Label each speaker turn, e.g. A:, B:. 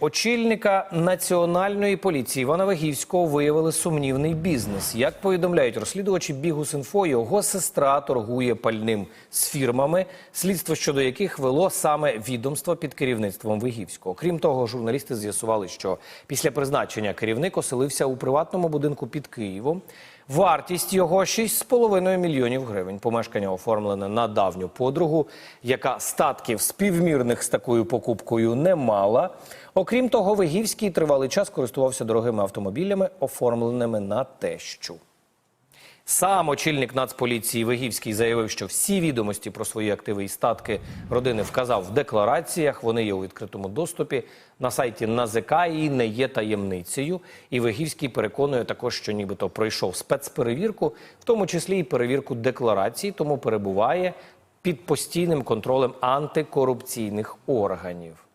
A: Очільника національної поліції Івана Вагівського виявили сумнівний бізнес. Як повідомляють розслідувачі Бігус.Інфо, його сестра торгує пальним з фірмами, слідство щодо яких вело саме відомство під керівництвом Вигівського. Крім того, журналісти з'ясували, що після призначення керівник оселився у приватному будинку під Києвом. Вартість його 6,5 мільйонів гривень. Помешкання оформлене на давню подругу, яка статків співмірних з такою покупкою не мала. Окрім того, Вигівський тривалий час користувався дорогими автомобілями, оформленими на тещу. Сам очільник Нацполіції Вигівський заявив, що всі відомості про свої активи і статки родини вказав в деклараціях. Вони є у відкритому доступі на сайті НАЗК і не є таємницею. І Вигівський переконує також, що нібито пройшов спецперевірку, в тому числі і перевірку декларацій, тому перебуває під постійним контролем антикорупційних органів.